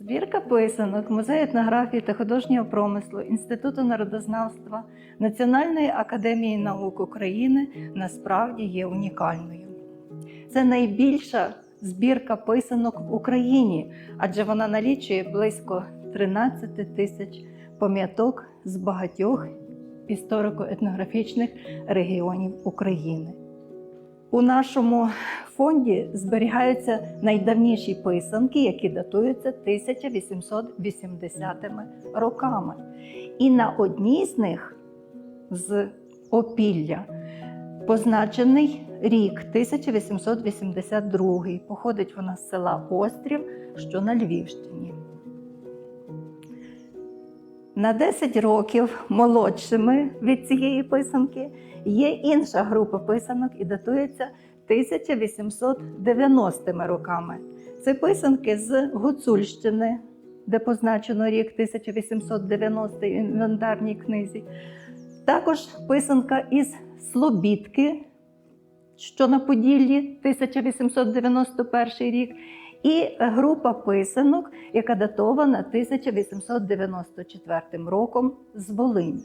Збірка писанок Музею етнографії та художнього промислу Інституту народознавства Національної академії наук України насправді є унікальною. Це найбільша збірка писанок в Україні, адже вона налічує близько 13 тисяч пам'яток з багатьох історико-етнографічних регіонів України. У нашому фонді зберігаються найдавніші писанки, які датуються 1880 роками. І на одній з них з опілля позначений рік 1882. Походить вона з села Острів, що на Львівщині. На 10 років молодшими від цієї писанки є інша група писанок і датується 1890 роками. Це писанки з Гуцульщини, де позначено рік 1890 в інвентарній книзі. Також писанка із Слобідки, що на Поділлі 1891 рік, і група писанок, яка датована 1894 роком з Волині.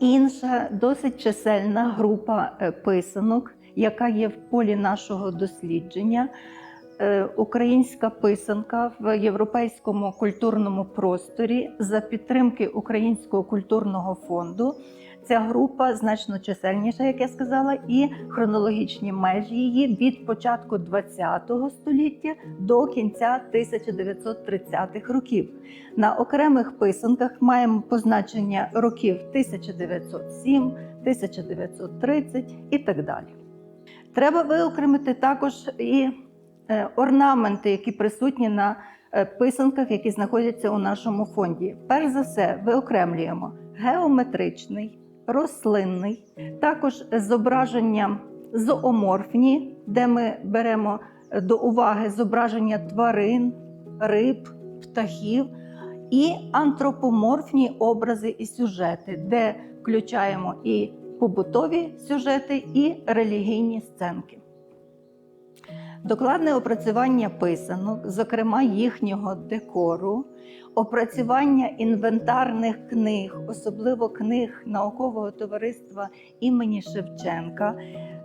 Інша досить чисельна група е, писанок, яка є в полі нашого дослідження. Е, Українська писанка в європейському культурному просторі за підтримки Українського культурного фонду. Ця група значно чисельніша, як я сказала, і хронологічні межі її від початку ХХ століття до кінця 1930-х років. На окремих писанках маємо позначення років 1907, 1930 і так далі. Треба виокремити також і е, орнаменти, які присутні на е, писанках, які знаходяться у нашому фонді. Перш за все, виокремлюємо геометричний, рослинний, також зображення зооморфні, де ми беремо до уваги зображення тварин, риб, птахів, і антропоморфні образи і сюжети, де включаємо і побутові сюжети, і релігійні сценки. Докладне опрацювання писанок, зокрема їхнього декору, опрацювання інвентарних книг, особливо книг наукового товариства імені Шевченка,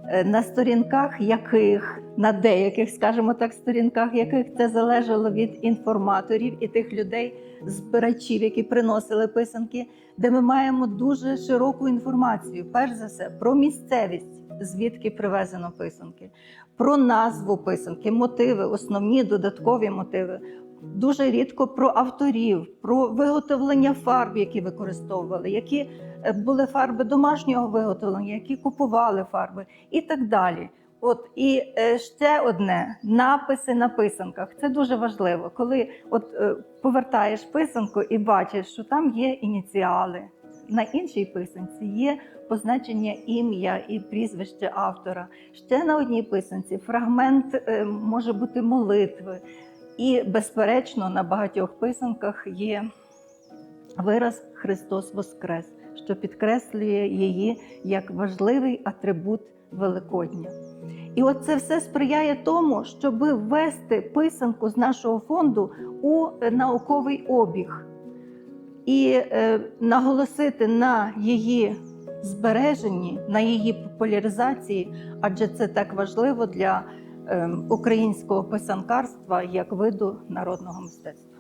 е, на сторінках яких, на деяких, скажімо так, сторінках яких це залежало від інформаторів і тих людей, збирачів, які приносили писанки, де ми маємо дуже широку інформацію, перш за все, про місцевість, звідки привезено писанки, про назву писанки, мотиви, основні додаткові мотиви. Дуже рідко про авторів, про виготовлення фарб, які використовували, які е, були фарби домашнього виготовлення, які купували фарби і так далі. От і е, ще одне написи на писанках. Це дуже важливо, коли от е, повертаєш писанку і бачиш, що там є ініціали. На іншій писанці є позначення ім'я і прізвище автора. Ще на одній писанці фрагмент е, може бути молитви. І, безперечно, на багатьох писанках є вираз Христос Воскрес, що підкреслює її як важливий атрибут Великодня. І от це все сприяє тому, щоб ввести писанку з нашого фонду у науковий обіг і е, наголосити на її збереженні, на її популяризації, адже це так важливо для е, українського писанкарства як виду народного мистецтва.